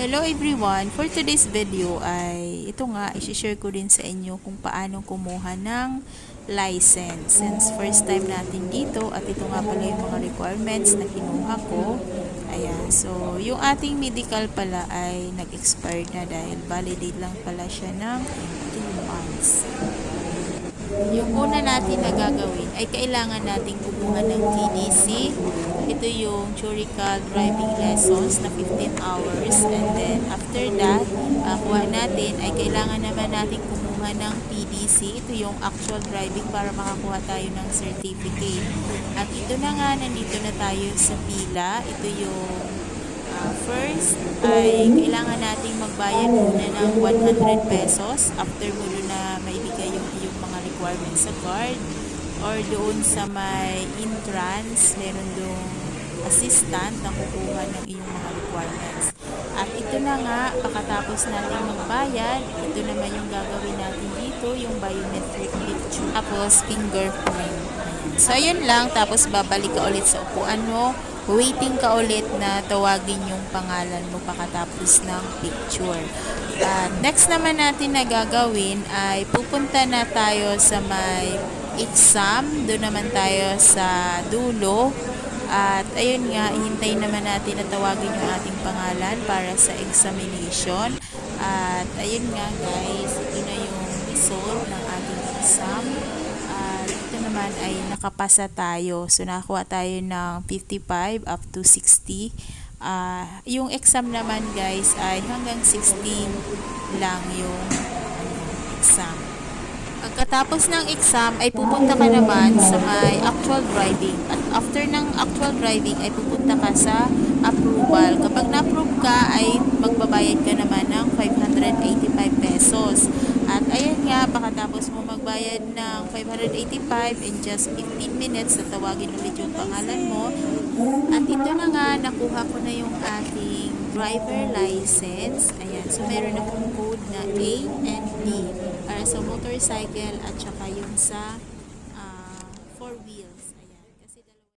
Hello everyone! For today's video ay ito nga, isi-share ko din sa inyo kung paano kumuha ng license. Since first time natin dito at ito nga pala yung mga requirements na kinuha ko. Ayan, so yung ating medical pala ay nag-expired na dahil validate lang pala siya ng 2 months. Yung una natin na gagawin ay kailangan natin kumuha ng TDC. Ito yung theoretical driving lessons na 15 hours. And then after that, uh, kuha natin ay kailangan naman natin kumuha ng PDC. Ito yung actual driving para makakuha tayo ng certificate. At ito na nga, nandito na tayo sa pila. Ito yung uh, first ay kailangan nating magbayad muna ng 100 pesos after mo doon na maibigay yung requirements sa card or doon sa may entrance meron doon assistant na kukuha ng iyong mga requirements. At ito na nga pagkatapos natin magbayad ito naman yung gagawin natin dito yung biometric picture. Tapos fingerprint so ayun lang. Tapos babalik ka ulit sa upuan mo waiting ka ulit na tawagin yung pangalan mo pagkatapos ng picture. At next naman natin na gagawin ay pupunta na tayo sa may exam. Doon naman tayo sa dulo. At ayun nga, hintayin naman natin na tawagin yung ating pangalan para sa examination. At ayun nga guys, ito na yung result ng ating exam. At ito naman ay nakapasa tayo. So, nakakuha tayo ng 55 up to 60. Ah, yung exam naman guys ay hanggang 16 lang yung ano, exam. Pagkatapos ng exam ay pupunta ka naman sa may actual driving. At after ng actual driving ay pupunta ka sa approval. Kapag na-approve ka ay magbabayad ka naman magbayad ng 585 in just 15 minutes na tawagin ulit yung pangalan mo. At ito na nga, nakuha ko na yung ating driver license. Ayan, so meron akong code na A and B para sa motorcycle at saka yung sa uh, four wheel.